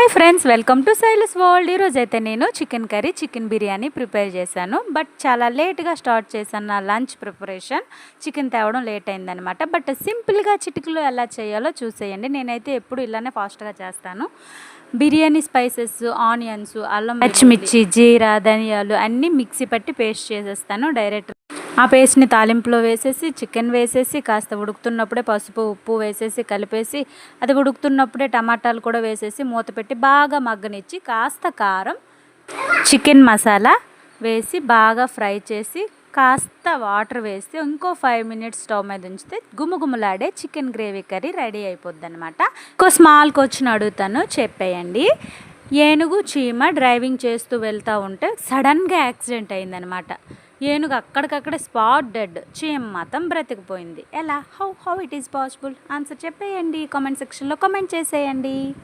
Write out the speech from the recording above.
Hi friends welcome to Sailu's world. ఈరోజు అయితే నేను chicken curry chicken biryani prepare చేశాను. బట్ చాలా లేట్గా స్టార్ట్ చేశాను నా లంచ్ ప్రిపరేషన్. చికెన్ తేవడం లేట్ అయిందనమాట బట్ సింపుల్గా చిటికలో ఎలా చేయాలో చూసేయండి. నేనైతే ఎప్పుడు ఇలానే ఫాస్ట్గా చేస్తాను. బిర్యానీ స్పైసెస్ ఆనియన్స్ అల్లం పచ్చిమిర్చి జీరా ధనియాలు అన్నీ మిక్సీ పట్టి పేస్ట్ చేసేస్తాను. డైరెక్ట్ ఆ పేస్ట్ని తాలింపులో వేసేసి చికెన్ వేసేసి కాస్త ఉడుకుతున్నప్పుడే పసుపు ఉప్పు వేసేసి కలిపేసి అది ఉడుకుతున్నప్పుడే టమాటాలు కూడా వేసేసి మూత పెట్టి బాగా మగ్గనిచ్చి కాస్త కారం చికెన్ మసాలా వేసి బాగా ఫ్రై చేసి కాస్త వాటర్ వేసి ఇంకో ఫైవ్ మినిట్స్ స్టవ్ మీద ఉంచితే గుమగుమలాడే చికెన్ గ్రేవీ కర్రీ రెడీ అయిపోద్ది అనమాట ఇంకో స్మాల్కి వచ్చిన అడుగుతాను చెప్పేయండి. ఏనుగు చీమ డ్రైవింగ్ చేస్తూ వెళ్తూ ఉంటే సడన్గా యాక్సిడెంట్ అయిందనమాట ఏనుగు అక్కడికక్కడే స్పాట్ డెడ్ చీమ మాత్రం బ్రతికిపోయింది. ఎలా? How how it is possible? Answer చెప్పేయండి. కామెంట్ సెక్షన్లో కామెంట్ చేసేయండి.